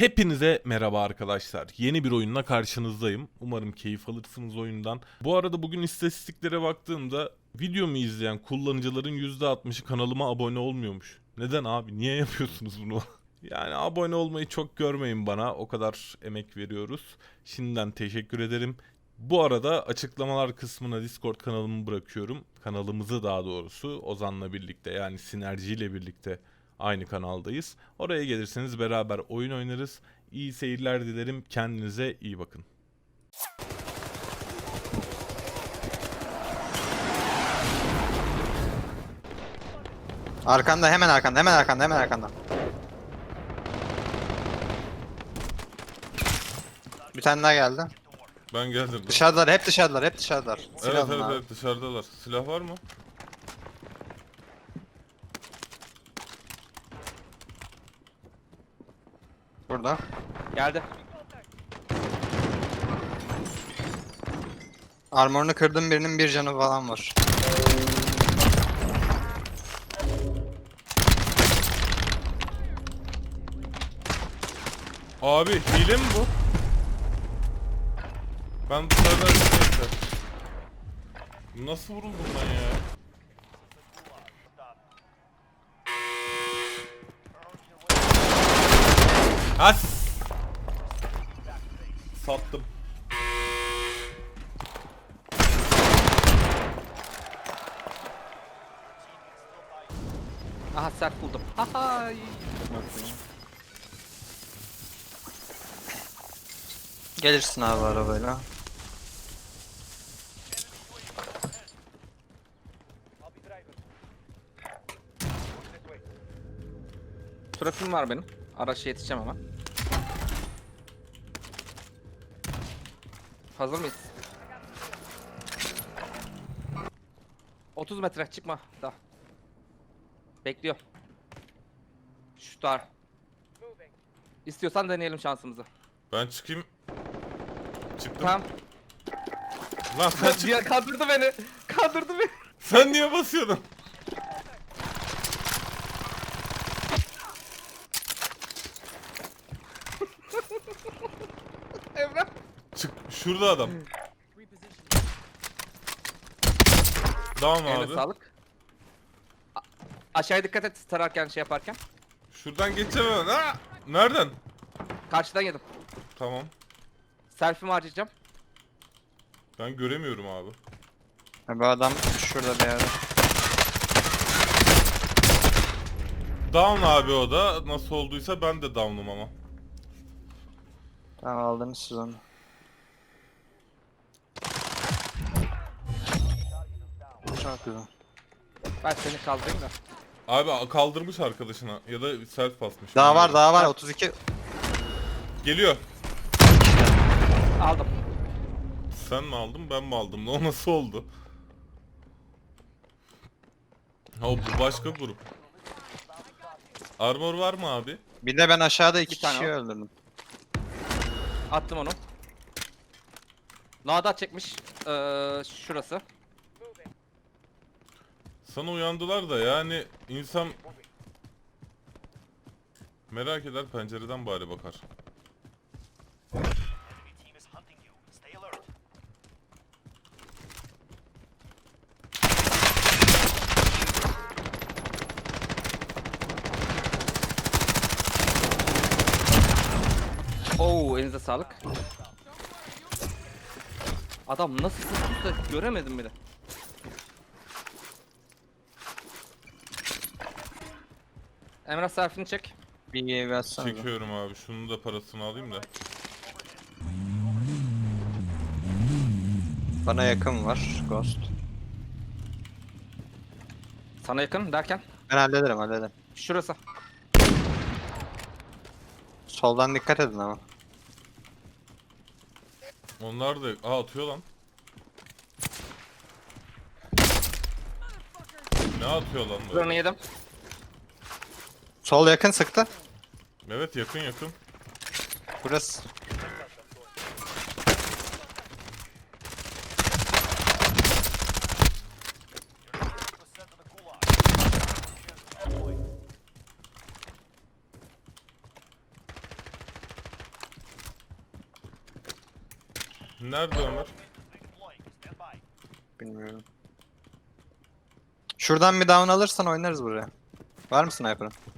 Hepinize merhaba arkadaşlar. Yeni bir oyunla karşınızdayım. Umarım keyif alırsınız oyundan. Bu arada bugün istatistiklere baktığımda videomu izleyen kullanıcıların %60'ı kanalıma abone olmuyormuş. Neden abi? Niye yapıyorsunuz bunu? Yani abone olmayı çok görmeyin bana. O kadar emek veriyoruz. Şimdiden teşekkür ederim. Bu arada açıklamalar kısmına Discord kanalımı bırakıyorum. Kanalımızı daha doğrusu Ozan'la birlikte yani Sinerji ile birlikte aynı kanaldayız. Oraya gelirseniz beraber oyun oynarız. İyi seyirler dilerim. Kendinize iyi bakın. Arkanda hemen arkanda hemen arkanda hemen arkanda. Bir tane daha geldi. Ben geldim. Dışarıdalar hep dışarıdalar hep dışarıdalar. Evet Silah evet alın abi. evet dışarıdalar. Silah var mı? Burada. Geldi. Armorunu kırdım birinin bir canı falan var. Abi hile mi bu? Ben dışarıda neyse. Nasıl vuruldum ben ya? Has. Sattım. Aha sert buldum. Haha. Gelirsin abi arabayla. Trafiğim var benim. Araçla yetişeceğim ama. Hazır mıyız? 30 metre çıkma daha. Bekliyor. Şu dar. İstiyorsan deneyelim şansımızı. Ben çıkayım. Çıktım. Tamam. Lan sen çık. Kandırdı beni. Kandırdı beni. Sen niye basıyordun? Şurada adam. Tamam Eline abi. sağlık. A- aşağıya dikkat et tararken şey yaparken. Şuradan geçemem. Ha! Nereden? Karşıdan yedim. Tamam. Selfie'mi harcayacağım. Ben göremiyorum abi. Ha, Bu adam şurada bir yerde. Down abi o da. Nasıl olduysa ben de down'um ama. Tamam aldınız siz onu. Ben seni kaldırayım da. Abi kaldırmış arkadaşına ya da self basmış. Daha var daha var 32. Geliyor. Aldım. Sen mi aldın ben mi aldım? O nasıl oldu? Ha bu başka grup. Armor var mı abi? Bir de ben aşağıda iki Bir tane kişiyi öldürdüm. Attım onu. Nada çekmiş. Ee, şurası. Sana uyandılar da yani insan merak eder pencereden bari bakar. Oo elinize sağlık. Adam nasıl sıktıysa göremedim bile. Emrah selfie'ni çek. Bir bir atsana. da. Çekiyorum abi. Şunun da parasını alayım da. Bana yakın var Ghost. Sana yakın derken. Ben hallederim hallederim. Şurası. Soldan dikkat edin ama. Onlar da Aa atıyor lan. Ne atıyor lan böyle? yedim. Sol yakın sıktı. Evet yakın yakın. Burası. Nerede Ömer? Bilmiyorum. Şuradan bir down alırsan oynarız buraya. Var mı sniper'ın?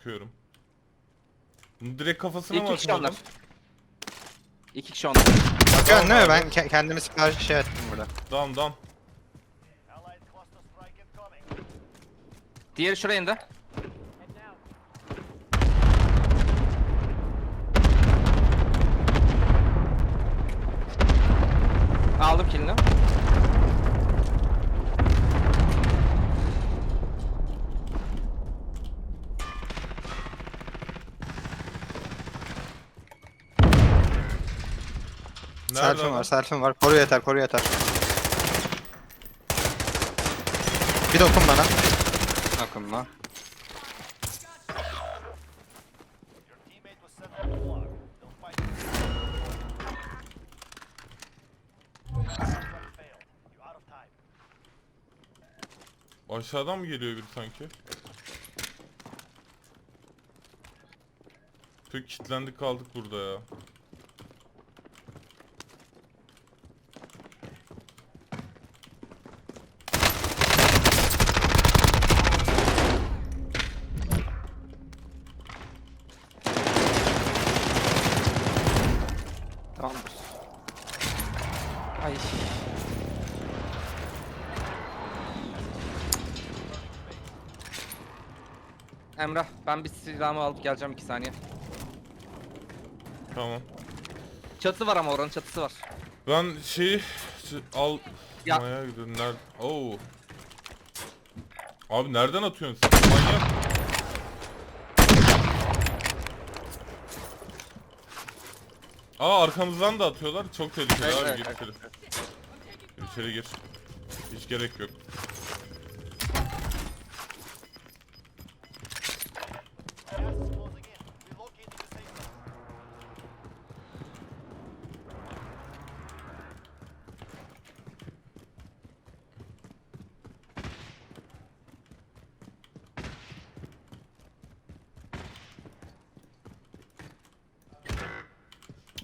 Bakıyorum. Bunu direkt kafasına mı İki kişi onlar. atmadın? İki kişi onlar. Bakıyorsun değil mi? Ben ke- kendimi sipariş şey ettim burada. Dam dam. Diğeri şuraya indi. Aldım killini. Nerede Selfie'm adam? var, selfie'm var. Koru yeter, koru yeter. Bir dokun bana. Dokunma. Aşağıdan mı geliyor biri sanki? Pek kilitlendik kaldık burada ya. Ay. Emrah ben bir silahımı alıp geleceğim iki saniye. Tamam. Çatısı var ama oranın çatısı var. Ben şeyi al Ya- Maya gidiyorum. Nerede? Oo. Abi nereden atıyorsun sen? Manyak. Aa arkamızdan da atıyorlar. Çok tehlikeli abi gir içeri. Gir içeri gir. Hiç gerek yok.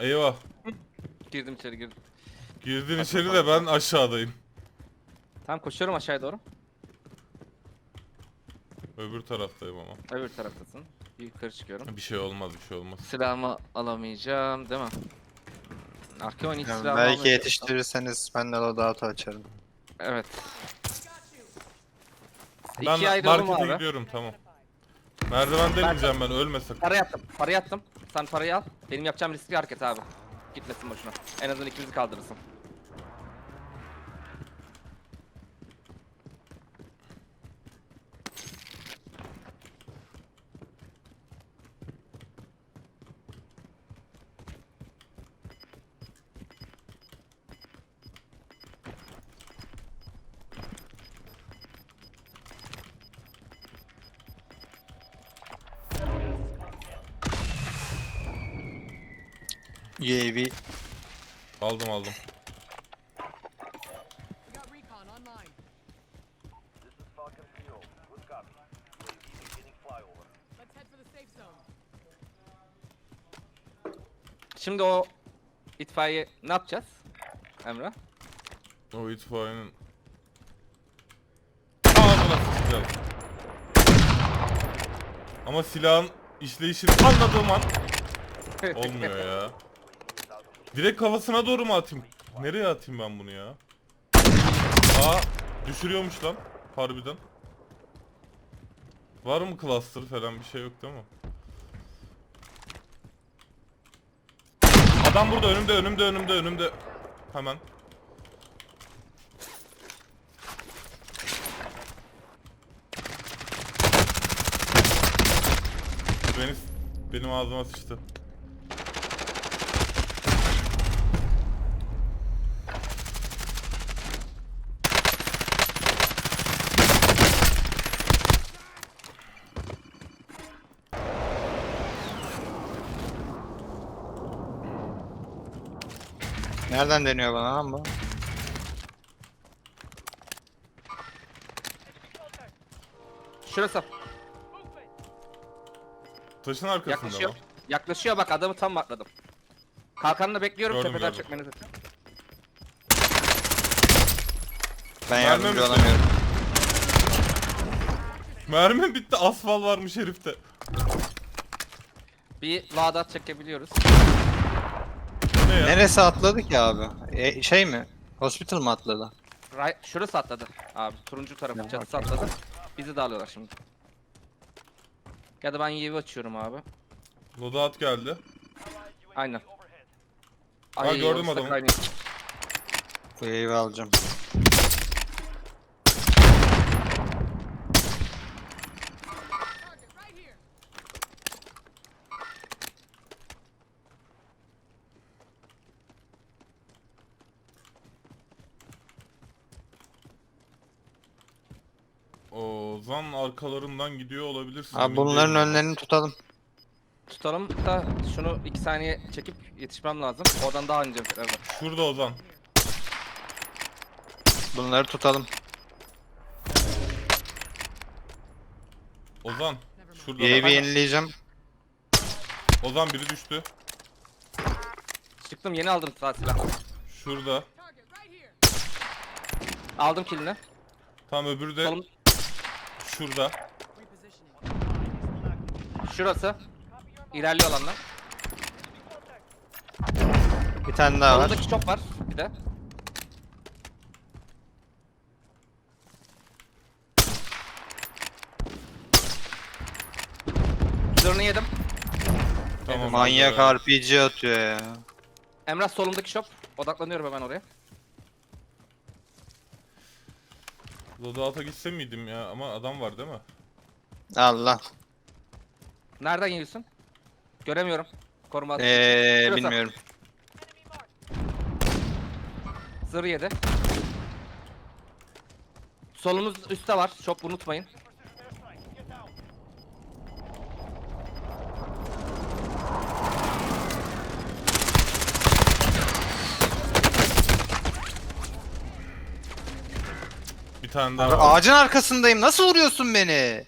Eyvah. Girdim içeri girdim. Girdin içeri de ben aşağıdayım. Tamam koşuyorum aşağıya doğru. Öbür taraftayım ama. Öbür taraftasın. Yukarı çıkıyorum. Bir şey olmaz bir şey olmaz. Silahımı alamayacağım değil mi? Oynayıcı Yani silahımı belki alamayacağım. yetiştirirseniz ben de loadout'u açarım. Evet. Ben İki ayrılım markete abi. gidiyorum tamam. Merdiven deneyeceğim ben ölme sakın. Para yattım. Para yattım. Sen parayı al. Benim yapacağım riskli hareket abi. Gitmesin boşuna. En azından ikimizi kaldırırsın. The safe zone. Şimdi o itfaiye ne yapacağız? Emre? O itfaiyenin... Ağzına sıçacağız. Ama silahın işleyişini anladığım an olmuyor ya. Direkt kafasına doğru mu atayım? Nereye atayım ben bunu ya? Aa düşürüyormuş lan harbiden. Var mı cluster falan bir şey yok değil mi? Adam burada önümde önümde önümde önümde. Hemen. Beni, benim ağzıma sıçtı. Nereden deniyor bana lan bu? Şurası. Taşın arkasında Yaklaşıyor. mı? Yaklaşıyor bak adamı tam matladım. Kalkanını bekliyorum Gördüm, tepeden gördüm. çökmeniz için. Ben Mermi yardımcı mi? olamıyorum. Mermi bitti asfal varmış herifte. Bir Bağdat çekebiliyoruz. Ne ya? Neresi atladı ki abi? E, şey mi? Hospital mı atladı? Right, şurası atladı abi. Turuncu tarafı çatısı atladı. Bizi de alıyorlar şimdi. Ya da ben UAV açıyorum abi. Loadout geldi. Aynen. Ha, gördüm orası adamı. kaynıyor. Bu evi alacağım. Ozan arkalarından gidiyor olabilirsin. Abi emin bunların değilim. önlerini tutalım. Tutalım da şunu 2 saniye çekip yetişmem lazım. Oradan daha ineceğim tekrardan. Şurada Ozan. Bunları tutalım. Ozan. Şurada. Bir evi bak. yenileyeceğim. Ozan biri düştü. Çıktım yeni aldım sağ silah. Şurada. Aldım killini. Tam öbürü de Solum şurada. Şurası. İlerliyor alanlar. Bir tane daha var. Solundaki çok var bir de. Zırhını yedim. Tamam. Manyak. RPG atıyor ya. Emrah solumdaki shop. Odaklanıyorum hemen oraya. Loadout'a gitse miydim ya ama adam var değil mi? Allah. Nereden yiyorsun? Göremiyorum. Koruma altı. Eee Şurası. bilmiyorum. Zırh yedi. Solumuz üstte var. Shop unutmayın. Bir tane daha var. ağacın arkasındayım. Nasıl vuruyorsun beni?